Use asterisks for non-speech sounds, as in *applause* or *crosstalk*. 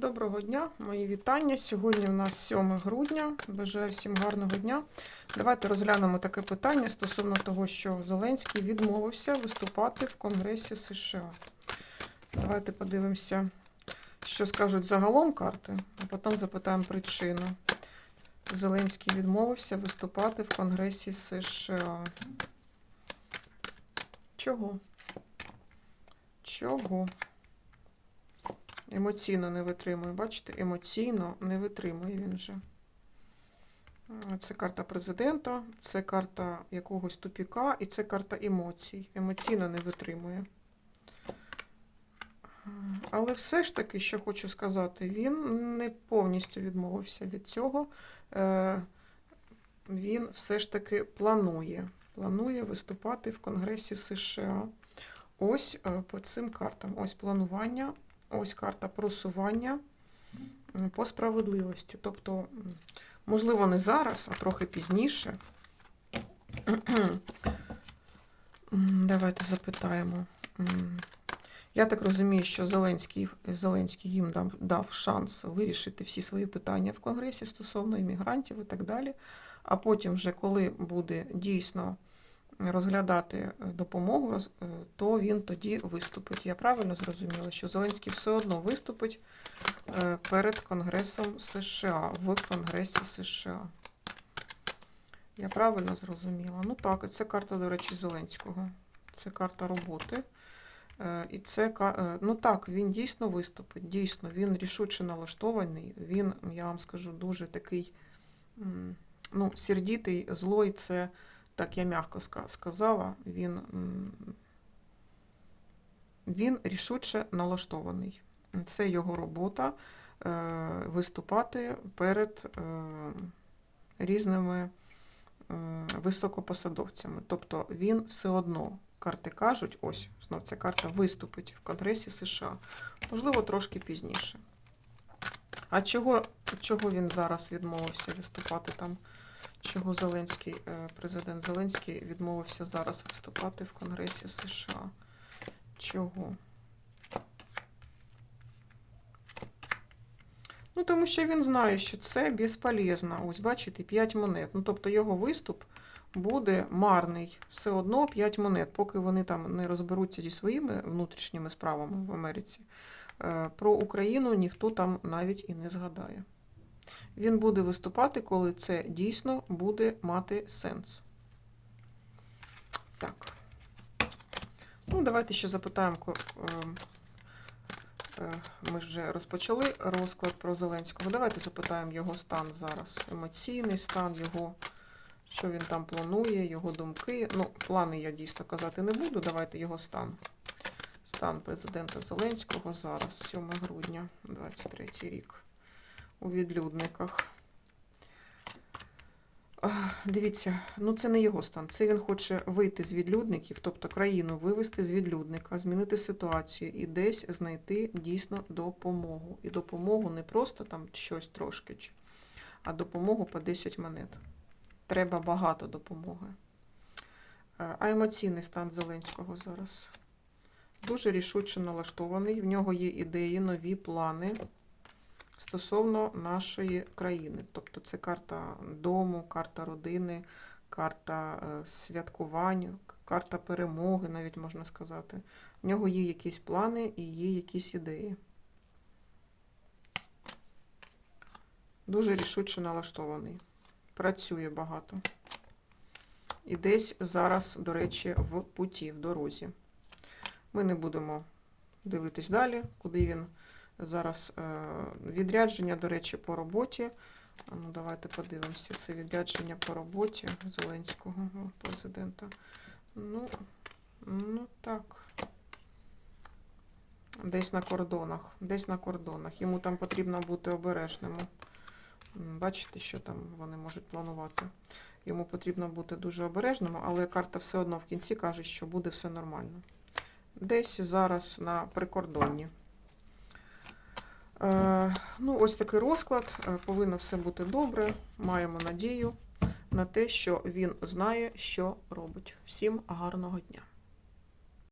Доброго дня, мої вітання. Сьогодні у нас 7 грудня. Бажаю всім гарного дня. Давайте розглянемо таке питання стосовно того, що Зеленський відмовився виступати в Конгресі США. Давайте подивимося, що скажуть загалом карти, а потім запитаємо причину. Зеленський відмовився виступати в Конгресі США. Чого? Чого? Емоційно не витримує. Бачите, емоційно не витримує він вже. Це карта президента, це карта якогось тупіка і це карта емоцій. Емоційно не витримує. Але все ж таки, що хочу сказати, він не повністю відмовився від цього. Е, Він все ж таки планує. Планує виступати в Конгресі США. Ось е, по цим картам. Ось планування, ось карта просування по справедливості. Тобто, можливо, не зараз, а трохи пізніше. *clears throat* Давайте запитаємо. Я так розумію, що Зеленський, Зеленський їм дав, дав шанс вирішити всі свої питання в Конгресі стосовно іммігрантів і так далі. А потім, вже коли буде дійсно розглядати е, допомогу, е, то він тоді виступить. Я правильно зрозуміла, що Зеленський все одно виступить е, перед Конгресом США, в Конгресі США. Я правильно зрозуміла? Ну так, це карта, до речі, Зеленського. Це карта роботи. І це ну так, він дійсно виступить. Дійсно, він рішуче налаштований. Він, я вам скажу, дуже такий ну, сердітий, злой. Це так я м'яко сказала. Він, він рішуче налаштований. Це його робота е, виступати перед е, різними високопосадовцями. Тобто він все одно, карти кажуть, ось знов ця карта виступить в Конгресі США. Можливо, трошки пізніше. А чого, чого він зараз відмовився виступати там? Чого Зеленський, е, президент Зеленський відмовився зараз виступати в Конгресі США? Чого? Ну, тому що він знає, що це безполезно. Ось, бачите, 5 монет. Ну, тобто його виступ буде марний. Все одно 5 монет, поки вони там не розберуться зі своїми внутрішніми справами в Америці. Е, Про Україну ніхто там навіть і не згадає. Він буде виступати, коли це дійсно буде мати сенс. Так. Ну, давайте ще запитаємо. ко- е, е, Ми вже розпочали розклад про Зеленського. Давайте запитаємо його стан зараз. Емоційний стан, його, що він там планує, його думки. Ну, плани я дійсно казати не буду. Давайте його стан. Стан президента Зеленського зараз, 7 грудня, 23 рік у відлюдниках. Дивіться, ну це не його стан. Це він хоче вийти з відлюдників, тобто країну вивести з відлюдника, змінити ситуацію і десь знайти дійсно допомогу. І допомогу не просто там щось трошки, а допомогу по 10 монет. Треба багато допомоги. Е, А емоційний стан Зеленського зараз. Дуже рішуче налаштований. В нього є ідеї, нові плани стосовно нашої країни. Тобто це карта дому, карта родини, карта е, святкувань, карта перемоги, навіть можна сказати. В нього є якісь плани і є якісь ідеї. Дуже рішуче налаштований. Працює багато. І десь зараз, до речі, в путі, в дорозі. Ми не будемо дивитись далі, куди він зараз е, відрядження, до речі, по роботі. Ну, давайте подивимося. Це відрядження по роботі Зеленського президента. Ну, ну так. Десь на кордонах. Десь на кордонах. Йому там потрібно бути обережним. Бачите, що там вони можуть планувати. Йому потрібно бути дуже обережним, але карта все одно в кінці каже, що буде все нормально. Десь зараз на прикордонні. Е, ну, ось такий розклад. Е, Повинно все бути добре. Маємо надію на те, що він знає, що робить. Всім гарного дня!